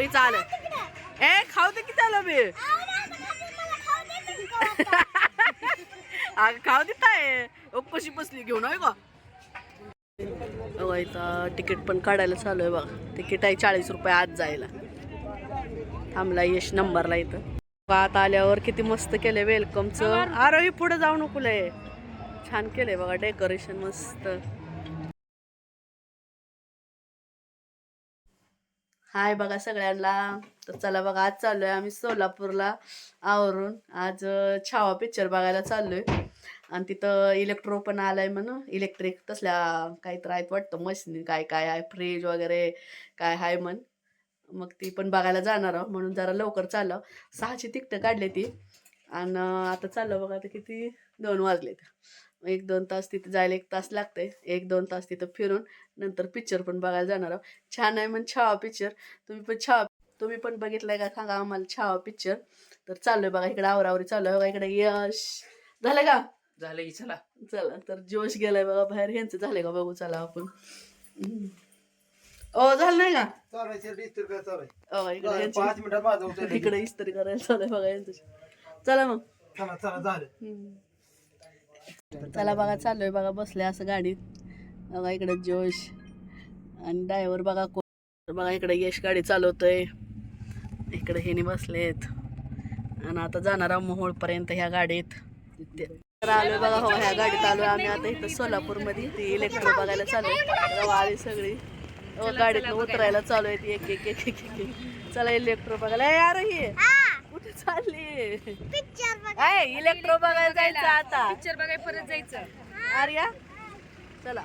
आरोही चाल ए खाऊ दे की त्याला बी. अगं खाऊ देत आहे कशी बसली घेऊन आहे का इथं तिकीट पण काढायला चालू आहे बघा. तिकीट आहे चाळीस रुपये आज जायला. थांबला यश नंबरला इथं. आता आल्यावर किती मस्त केलंय वेलकमचं. आरोही पुढे जाऊ नको लय. छान केलंय बघा डेकोरेशन मस्त. हाय बघा सगळ्यांना. तर चला बघा आज चाललोय आम्ही सोलापूरला आवरून. आज छावा पिक्चर बघायला चाललोय. आणि तिथं इलेक्ट्रो पण आलाय म्हणून. इलेक्ट्रिक तसल्या काहीतरी आहेत वाटतं मशीन काय काय आहे फ्रीज वगैरे काय आहे म्हण. मग ती पण बघायला जाणार आहोत. म्हणून जरा लवकर चाललं सहाची तिकटं काढले ती. आणि आता चाललं बघा आता किती? दोन वाजलेत. एक दोन तास तिथे जायला एक तास लागते एक दोन तास तिथं फिरून नंतर पिक्चर पण बघायला जाणार आहोत. छान आहे म्हण छावा पिक्चर तुम्ही पण छावा तुम्ही पण बघितलंय का? सांगा आम्हाला छावा पिक्चर तर चाललोय बघा इकडे आवरावरी चालू आहे बघा इकडे यश. झालं का? झालं की चला. चला तर जोश गेलाय बघा बाहेर. ह्यांचं झालंय का? बघू चला आपण. ओ झालं नाही का? इस्त्री ओ इकडे इकडे इस्त्री करायला चालू आहे बघा यांचं चला मग. चला चला झालं. चला बघा चाललोय बघा बसले असं गाडीत. बघा इकडे जोश आणि ड्रायव्हर बघा कोण. बघा इकडे यश गाडी चालवतोय. इकडे हेने बसलेत. आणि आता जाणार आहोत मोहोळपर्यंत ह्या गाडीत. ते- तर आलोय बघा हो ह्या गाडीत आलोय आम्ही आता इथं सोलापूरमध्ये. ती इलेक्ट्रो बघायला चालू आहे आली सगळी. हो, गाडीत उतरायला चालू आहे ती एक एक एक एक चला इलेक्ट्रो बघायला. यार ही. चालली काय इलेक्ट्रो बघायला जायचं आता. पिक्चर बघाय परत जायचं. आर्या चला.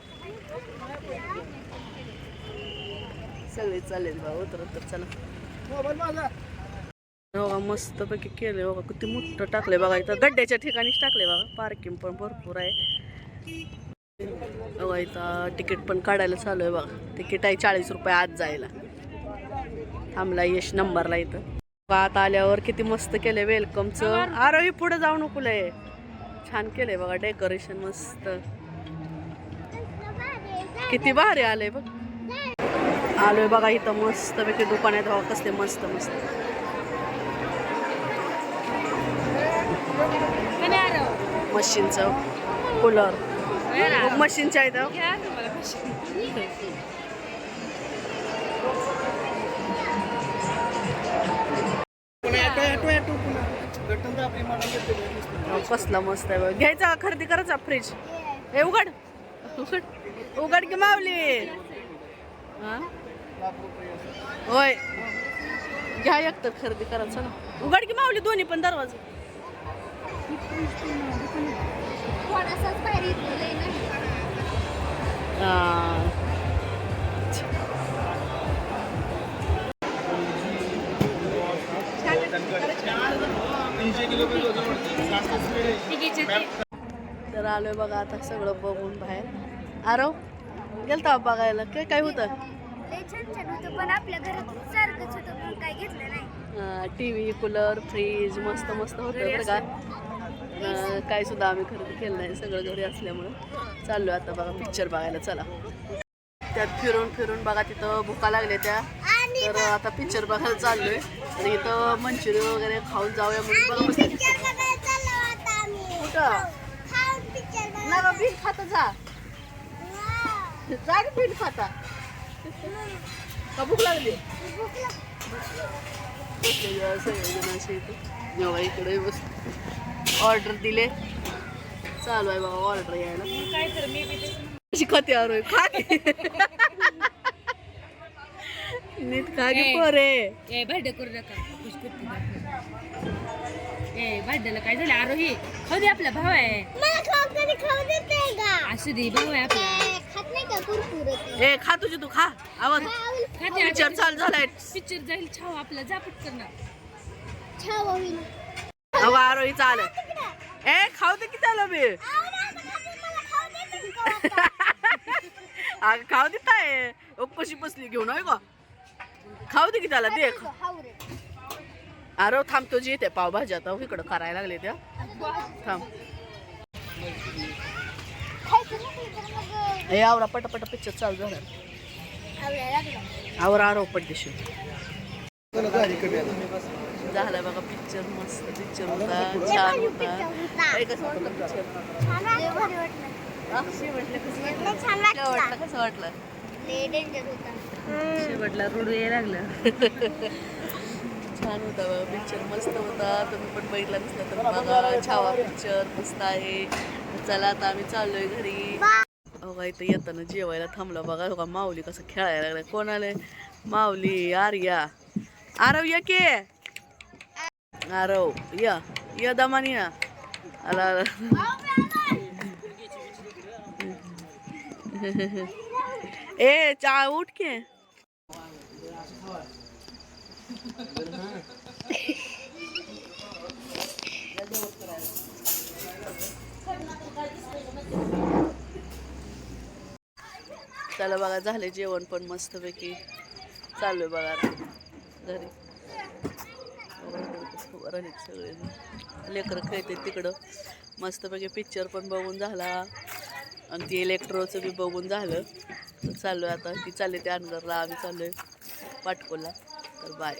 सगळे चालेल बा उतरत तर चला. बघा मस्त पैकी केले बघा किती मोठं टाकले बघा इथं. गड्ड्याच्या ठिकाणीच टाकले बघा. पार्किंग पण भरपूर आहे. बघा इथं तिकीट पण काढायला चालू आहे बघा. तिकीट आहे चाळीस रुपये आज जायला. थांबला यश नंबरला इथं. आता आल्यावर किती मस्त केलंय वेलकमचं आरोही पुढे जाऊ नको लय. छान केलंय बघा डेकोरेशन मस्त. किती भारी आलंय बघ. आलोय बघा इथं मस्त पैकी दुकान आहेत बघा कसले मस्त मस्त. मशीनचं. कूलर मशीनच्या इथं कसला मस्त आहे बघ. घ्यायचा खरेदी करायचा फ्रीज हे उघड. उघड. उघड की मावली हा? होय. घ्या एक तर खरेदी करायचं ना. उघड की मावली दोन्ही पण दरवाजे. हा. तर आलोय बघा आता सगळं बघून बाहेर. आरो गेलता बघायला? काय काय होतं? लय छान छान होतं पण आपल्या घरात सारखंच होतं पण काय घेतलं नाही. टी व्ही कूलर फ्रीज मस्त मस्त होतं अं, काय सुद्धा आम्ही खरेदी केलं नाही सगळं घरी असल्यामुळं. चाललो आता बघा पिक्चर बघायला चला. त्यात फिरून फिरून बघा तिथं भुका लागल्या त्या. तर आता पिक्चर बघायला चाललोय. आणि इथं मंचुरियन वगैरे खाऊन जाऊया म्हणून बघा मस्त पिक्चर बघायला चाललो आता आम्ही कुठं खाऊन पिक्चर नाही बा, बिल खाता जा. जा बिल खाता. का भूक लागली? जेव्हा इकडे ऑर्डर दिले. चालू आहे बाबा ऑर्डर यायला. काय मी खाते. नीट खा की पोरे. भांडे करू नका. ए काय झालं? आरोही खाऊ दे आपला भाव आहे. मला खाऊ कधी खाऊ देते का? असू दे भाऊ आहे आपला. ए, खात नाही का कुरकुरे ए खा तुझी तू खा. आवाज. खाते पिक्चर चालू झालाय. पिक्चर जाईल छाव आपला. जा पटकन. ना छाव होईल अगं आरोही चाल ए खाऊ दे की त्याला अगं खाऊ देत आहे कशी बसली घेऊन आहे का खाऊ दे की त्याला दे. अरे थांब तुझी येते पावभाजी आता इकडं करायला लागले त्या. थांब. हे आवरा पटापट पिक्चर चालू झाला. आवर आरो पटदेशी चला झाली बघा पिक्चर मस्त पिक्चर होता छान होता. कसं वाटलं पिक्चर कसं वाटलं? शेवटला रुडू यायला लागलं. छान होता बघा. पिक्चर मस्त होता. तुम्ही पण बघितला नसला तर बघा. छावा पिक्चर मस्त आहे. चला आता आम्ही चाललोय घरी. बघा इथं येताना जेवायला थांबला बघा. बघा माऊली कसं खेळायला लागलाय. कोण आलंय? माऊली आर्या. आरव या के. आरव या. या दमानी या. आला आला. ए चा उठ के. चला बघा झाले जेवण पण मस्तपैकी. चालू आहे बघा आता. घरी. सगळे. लेकरं खेळते तिकडं. मस्तपैकी पिक्चर पण बघून झाला. आणि ती इलेक्ट्रोचं बी बघून झालं. चालू आहे आता. ती चालले ते अनगरला आम्ही चाललो आहे पाटकोला. तर बाय